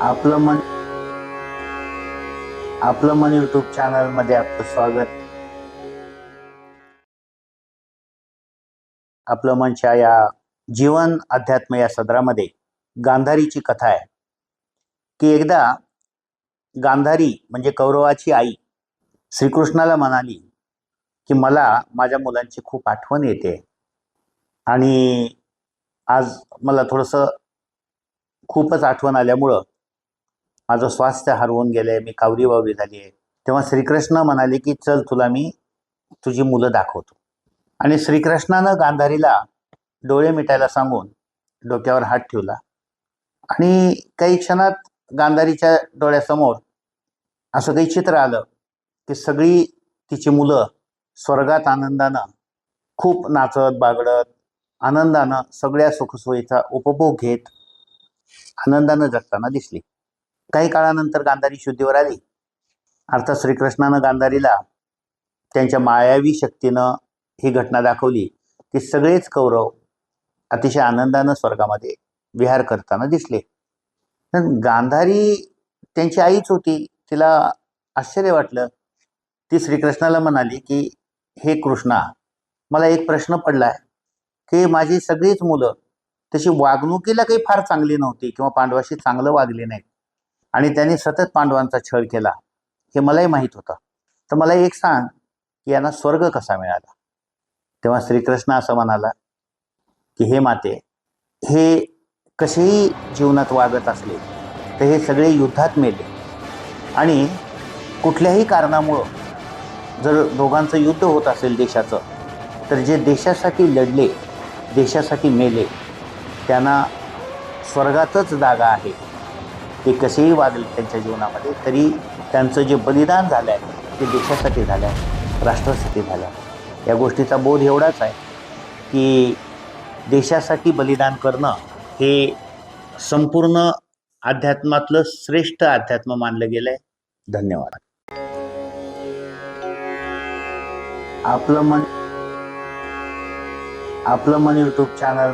आपलं मन आपलं मन युट्यूब चॅनलमध्ये आपलं स्वागत. आपलं मनच्या या जीवन अध्यात्म या सदरामध्ये गांधारीची कथा आहे. की एकदा गांधारी म्हणजे कौरवाची आई श्रीकृष्णाला म्हणाली की मला माझ्या मुलांची खूप आठवण येते. आणि आज मला थोडंसं खूपच आठवण आल्यामुळं माझं स्वास्थ्य हरवून गेलंय मी कावरी बावरी झाली आहे. तेव्हा श्रीकृष्ण म्हणाले की चल तुला मी तुझी मुलं दाखवतो. आणि श्रीकृष्णानं गांधारीला डोळे मिटायला सांगून डोक्यावर हात ठेवला. आणि काही क्षणात गांधारीच्या डोळ्यासमोर असं काही चित्र आलं की सगळी तिची मुलं स्वर्गात आनंदानं खूप नाचत बागडत आनंदानं सगळ्या सुखसोयीचा उपभोग घेत आनंदानं जगताना दिसली. काही काळानंतर गांधारी शुद्धीवर आली. अर्थात श्रीकृष्णानं गांधारीला त्यांच्या मायावी शक्तीनं ही घटना दाखवली. की सगळेच कौरव अतिशय आनंदानं स्वर्गामध्ये विहार करताना दिसले. पण गांधारी त्यांची आईच होती. तिला आश्चर्य वाटलं. ती श्रीकृष्णाला म्हणाली की हे कृष्णा मला एक प्रश्न पडलाय. की माझी सगळीच मुलं तशी वागणुकीला काही फार चांगली नव्हती किंवा पांडवाशी चांगलं वागले नाही आणि त्यांनी सतत पांडवांचा छळ केला. हे मलाही माहीत होतं. तर मला एक सांग की यांना स्वर्ग कसा मिळाला? तेव्हा श्रीकृष्ण असं म्हणाला की हे माते हे कसेही जीवनात वागत असले तर हे सगळे युद्धात मेले. आणि कुठल्याही कारणामुळं जर दोघांचं युद्ध होत असेल देशाचं तर जे देशासाठी लढले देशासाठी मेले त्यांना स्वर्गातच जागा आहे. ते कसेही वागले त्यांच्या जीवनामध्ये तरी त्यांचं जे बलिदान झालं आहे ते देशासाठी झालं आहे राष्ट्रासाठी झालं आहे या गोष्टीचा बोध एवढाच आहे की देशासाठी बलिदान करणं हे संपूर्ण अध्यात्मातलं श्रेष्ठ अध्यात्म मानलं गेलं आहे धन्यवाद. आपलं मन आपलं मन यूट्यूब चॅनल